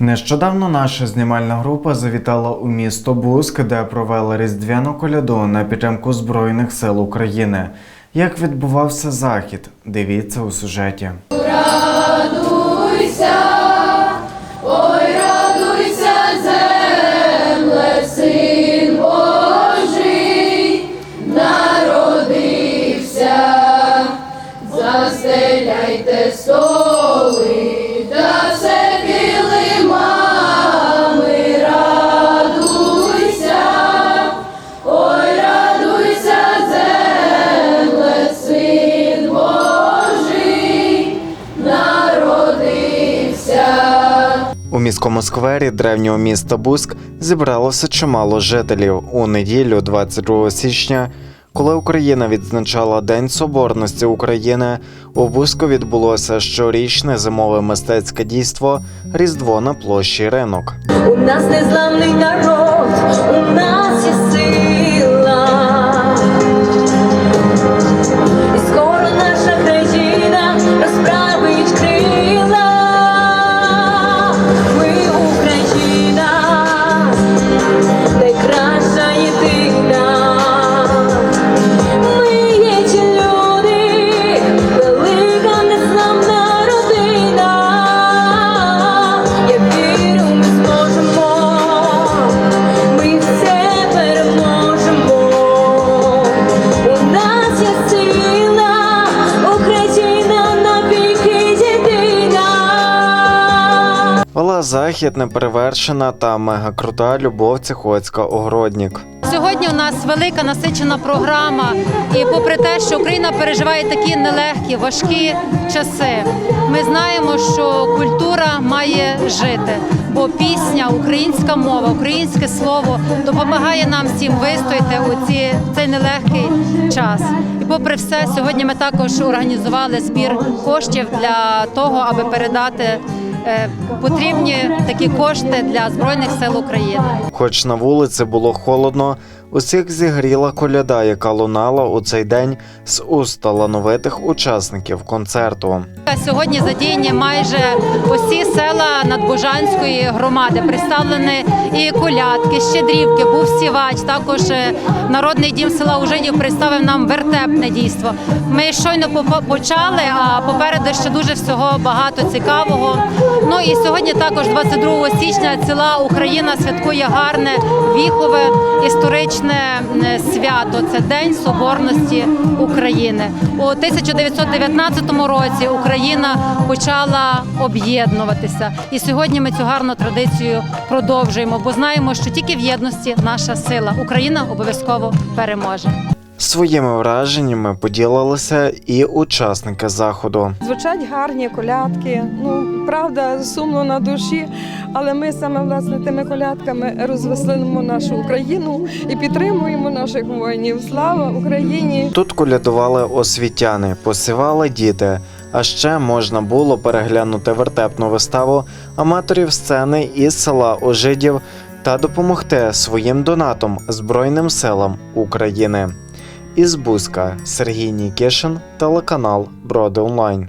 Нещодавно наша знімальна група завітала у місто Буск, де провела різдвяну коляду на підтримку Збройних сил України. Як відбувався захід? Дивіться у сюжеті. Застеляйте столи міському сквері древнього міста Буск зібралося чимало жителів у неділю, 22 січня. Коли Україна відзначала День Соборності України, у Буску відбулося щорічне зимове мистецьке дійство Різдво на площі ринок. У нас незламний народ, у нас є сила. Єдина. Захід неперевершена та мегакрута Любов Цихоцька Огороднік. Сьогодні у нас велика насичена програма, і попри те, що Україна переживає такі нелегкі, важкі часи, ми знаємо, що культура має жити, бо пісня, українська мова, українське слово допомагає нам всім вистояти у ці цей нелегкий час. І попри все, сьогодні ми також організували збір коштів для того, аби передати потрібні такі кошти для збройних сил України. Хоч на вулиці було холодно, усіх зігріла коляда, яка лунала у цей день з уст талановитих учасників концерту. Сьогодні задіяні майже усі села Надбожанської громади. Представлені і колядки, щедрівки, був сівач. Також е, народний дім села Ужидів представив нам вертепне дійство. Ми щойно почали, а попереду ще дуже всього багато цікавого. Ну і сьогодні, також 22 січня, ціла Україна святкує гарне віхове історичне е, свято. Це День Соборності України. У 1919 році Україна почала об'єднуватися, і сьогодні ми цю гарну традицію продовжуємо, бо знаємо, що тільки в єдності наша сила. Україна обов'язково переможе. Своїми враженнями поділилися і учасники заходу. Звучать гарні колядки. Ну правда, сумно на душі, але ми саме власне тими колядками розвеселимо нашу Україну і підтримуємо наших воїнів. Слава Україні! Тут колядували освітяни, посівали діти. А ще можна було переглянути вертепну виставу аматорів сцени із села Ожидів та допомогти своїм донатом Збройним силам України. Із Бузька Сергій Нікішин, телеканал Броди Онлайн.